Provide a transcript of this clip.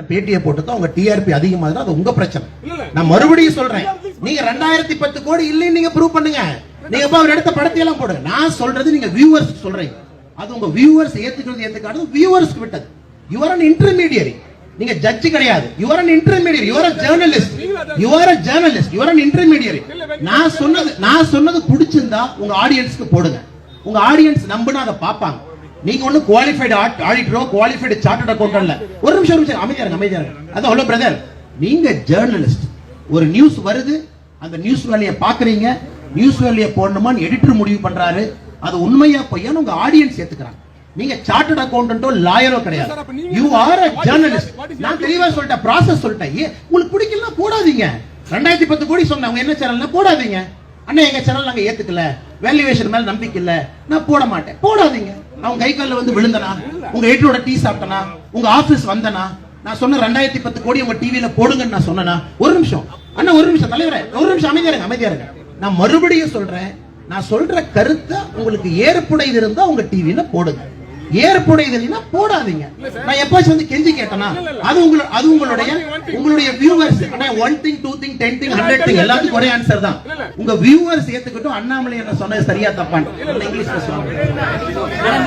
பேட்டியை போட்டு உங்க டிஆர்பி அதிகமாக அது உங்க பிரச்சனை. நான் மறுபடியும் சொல்றேன். நீங்க ரெண்டாயிரத்தி பத்து கோடி இல்லைன்னு நீங்க ப்ரூவ் பண்ணுங்க. நீங்க போய் அவர் எடுத்த படத்தை எல்லாம் போடுங்க. நான் சொல்றது நீங்க வியூவர்ஸ் சொல்றீங்க. அது உங்க வியூவர்ஸ் ஏத்துக்கிறது ஏத்துக்காது வியூவர்ஸ்க்கு விட்டது. யுவர் அன் இன்டர்மீடியரி நீங்க ஜட்ஜ் கிடையாது. Your an intermediary your uh journalist your uh journalist your an intermediary நான் சொன்னது நான் சொன்னது பிடிச்சிருந்தா உங்க ஆடியன்ஸ்க்கு போடுங்க. உங்க ஆடியன்ஸ் நம்பினா அதை பார்ப்பாங்க. நீங்க ஒண்ணு குவாலிஃபைடு ஆடிட்டரோ குவாலிஃபைடு சார்ட்டர்ட் அக்கௌண்ட் இல்ல. ஒரு நிமிஷம் ஒரு நிமிஷம். அமைதியா இருங்க அமைதியா இருங்க. அதான் ஹலோ பிரதர் நீங்க ஜேர்னலிஸ்ட் ஒரு நியூஸ் வருது அந்த நியூஸ் வேலையை பாக்குறீங்க நியூஸ் வேலையை போடணுமான்னு எடிட்டர் முடிவு பண்றாரு. அது உண்மையா பொய்யான்னு உங்க ஆடியன்ஸ் ஏத்துக்கிறாங்க. நீங்க சார்ட்டர்ட் அக்கௌண்டன்ட்டோ லாயரோ கிடையாது. யூ ஆர் அ ஜேர்னலிஸ்ட் நான்? தெளிவா சொல்லிட்டேன் ப்ராசஸ் சொல்லிட்டேன். ஏன் உங்களுக்கு பிடிக்கலனா போடாதீங்க. ரெண்டாயிரத்தி பத்து கோடி சொன்னேன் உங்க என்ன சேனல்ல போடாதீங்க. அண்ணா எங்க சேனல் நாங்க ஏத்துக்கல. வேல்யூவேஷன் மேல நம்பிக்கை இல்ல. நான் போட மாட்டேன். போடாதீங்க. அவங்க கை காலில் வந்து விழுந்தனா? உங்க எடிட்டரோட டீ சாப்பிட்டனா? உங்க ஆபீஸ் வந்தனா? நான் சொன்ன ரெண்டாயிரத்தி பத்து கோடி உங்க டிவியில போடுங்கன்னு நான் சொன்னனா? ஒரு நிமிஷம். அண்ணா ஒரு நிமிஷம். தலைவரே ஒரு நிமிஷம். அமைதியா இருங்க அமைதியா இருங்க. நான் மறுபடியும் சொல்றேன் நான் சொல்ற கருத்தை உங்களுக்கு ஏற்புடையது இருந்தா உங்க டிவியில போடுங்க. ஏற்புடையது இல்லைன்னா போடாதீங்க நான் எப்பாச்சும் வந்து கெஞ்சி கேட்டனா அது உங்கள அது உங்களுடைய உங்களுடைய வியூவர்ஸ் ஆனா one thing two thing ten thing hundred thing எல்லாத்துக்கும் ஒரே ஆன்சர் தான். உங்க வியூவர்ஸ் ஏத்துக்கிட்டும் அண்ணாமலை என்ன சொன்னது சரியா தப்பான்னு. இங்கிலீஷ்ல சொல்லுங்க.